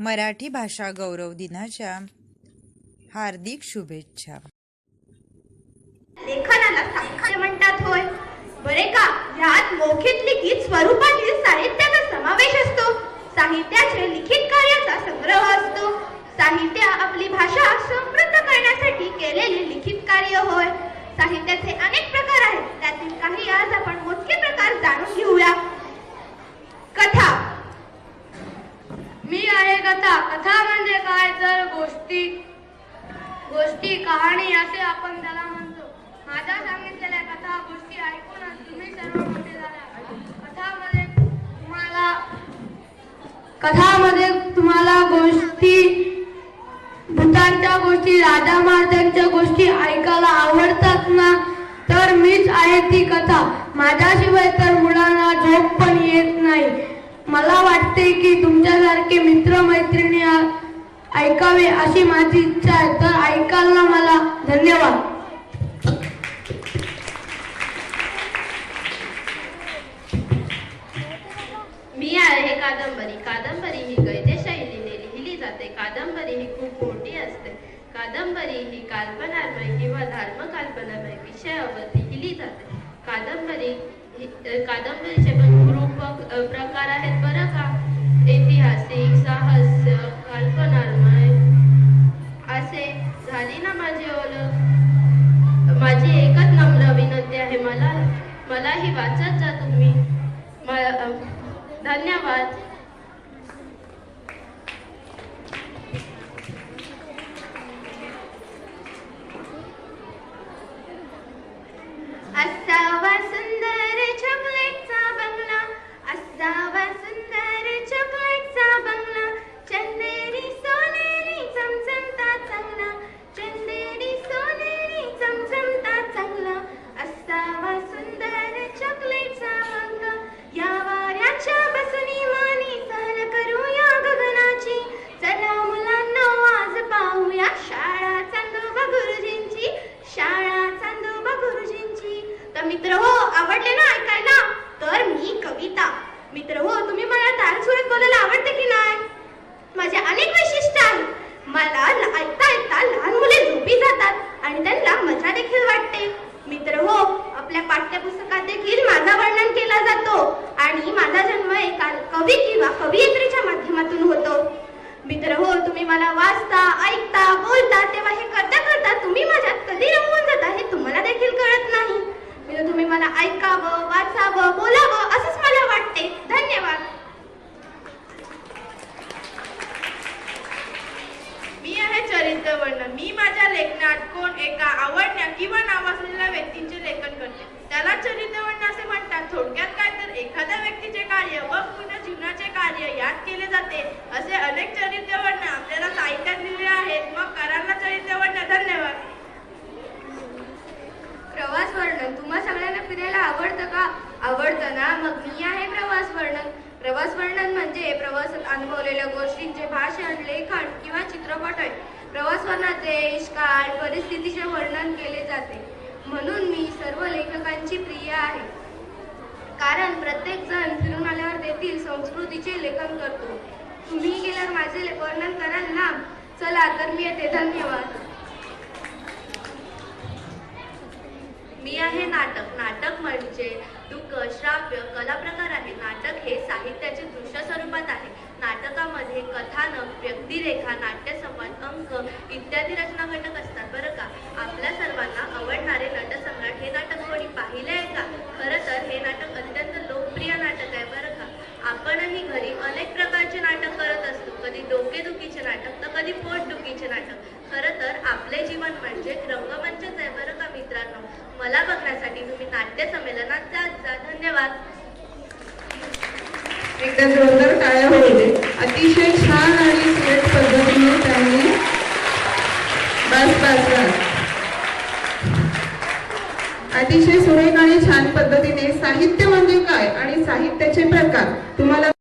मराठी भाषा गौरव दिनाच्या हार्दिक शुभेच्छा. लेखनाला साहित्य म्हणतात होय. बरे का? ह्यात मौखिक लिखित स्वरूपातील साहित्याचा समावेश असतो. साहित्याचे लिखित कार्याचा संग्रह असतो साहित्य आपली भाषा समृद्ध करण्यासाठी केलेले लिखित कार्य होय साहित्याचे अनेक प्रकार आहेत त्यातील काही आज आपण मोजके प्रकार जाणून घेऊया कथा मी आहे कथा कथा म्हणजे काय तर गोष्टी गोष्टी कहाणी असे आपण त्याला म्हणतो. माझ्या सांगितलेल्या कथा गोष्टी ऐकून तुम्ही सर्व मोठे झाला कथामध्ये तुम्हाला कथामध्ये तुम्हाला गोष्टी भूतांच्या गोष्टी राजा महाराजांच्या गोष्टी ऐकायला आवडतात ना? तर मीच आहे ती कथा. माझ्याशिवाय तर मुलांना झोप पण येत नाही. मला वाटते की तुमच्यासारखे मित्रमैत्रिणी ऐकावे अशी माझी इच्छा आहे. तर ऐकायला मला धन्यवाद. मी आहे कादंबरी. कादंबरी ही गैदे शैलीने लिहिली जाते. कादंबरी ही खूप मोठी असते. कादंबरी ही काल्पनामय किंवा धर्मकल्पनामय विषयावर लिहिली जाते. कादंबरी ही- कादंबरीचे पण रूप प्रकार आहेत. मला मलाही वाचत जा तुम्ही. म- धन्यवाद. आवडले ना ऐकायला? तर मी कविता. मित्र हो तुम्ही मला तारसुरात बोलायला आवडते की नाही? माझे अनेक वैशिष्ट्य आहेत. मला ऐकता ऐकता लहान मुले झोपी जातात आणि त्यांना मजा देखील वाटते. मित्र हो आपल्या पाठ्यपुस्तकात देखील माझा वर्णन केला जातो आणि माझा जन्म एका कवी किंवा कवयित्रीच्या माध्यमातून होतो. मित्र हो तुम्ही मला वाचता ऐकता बोलता तेव्हा हे करता करता तुम्ही माझ्यात कधी रमून जाता हे तुम्हाला देखील कळत नाही मित्र तुम्ही मला ऐकावं वाचावं बोलावं असंच मला वाटते धन्यवाद मी आहे चरित्र वर्णन मी माझ्या लेखनात कोण एका किंवा किंवा नावाजलेल्या व्यक्तींचे लेखन करते. त्याला चरित्रवर्ण असे म्हणतात थोडक्यात काय तर एखाद्या व्यक्तीचे कार्य व पूर्ण जीवनाचे कार्य यात केले जाते असे अनेक चरित्रवर्ण आपल्याला साहित्यात लिहिले आहेत. मग करांना चरित्रवर्ण धन्यवाद. प्रवास वर्णन. तुम्हा सगळ्यांना फिरायला आवडतं का? आवडतं ना? मग मी आहे प्रवास वर्णन. प्रवास वर्णन म्हणजे प्रवासात अनुभवलेल्या गोष्टींचे भाषण लेखन किंवा चित्र देश काळ परिस्थितीचे वर्णन केले जाते. म्हणून मी सर्व लेखकांची प्रिय आहे. कारण प्रत्येक जण फिरून आल्यावर देखील संस्कृतीचे लेखन करतो. तुम्ही गेल्यावर माझे वर्णन कराल ना? चला तर मी येते. धन्यवाद. मी आहे नाटक. नाटक म्हणजे दुःख श्राव्य कला प्रकार आहे. नाटक हे साहित्याचे दृश्य स्वरूपात आहे. कथानक व्यक्तिरेखा नाट्यसंवाद अंक इत्यादी रचना घटक असतात बरं का? आपल्या सर्वांना आवडणारे नटसम्राट हे नाटक कोणी पाहिले आहे का? खरं तर हे नाटक अत्यंत लोकप्रिय नाटक आहे बरं का? आपणही घरी अनेक प्रकारचे नाटक करत असतो. कधी डोकेदुखीचे नाटक तर कधी पोटदुखीचे नाटक. खरं तर आपले जीवन म्हणजे रंगमंचच आहे बरं का मित्रांनो? मला बघण्यासाठी तुम्ही नाट्य संमेलनात जात जा. धन्यवाद. अतिशय छान आणि सुरेख पद्धतीने त्यांनी बस बस बस अतिशय सुरेख आणि छान पद्धतीने साहित्य म्हणजे काय आणि साहित्याचे प्रकार? तुम्हाला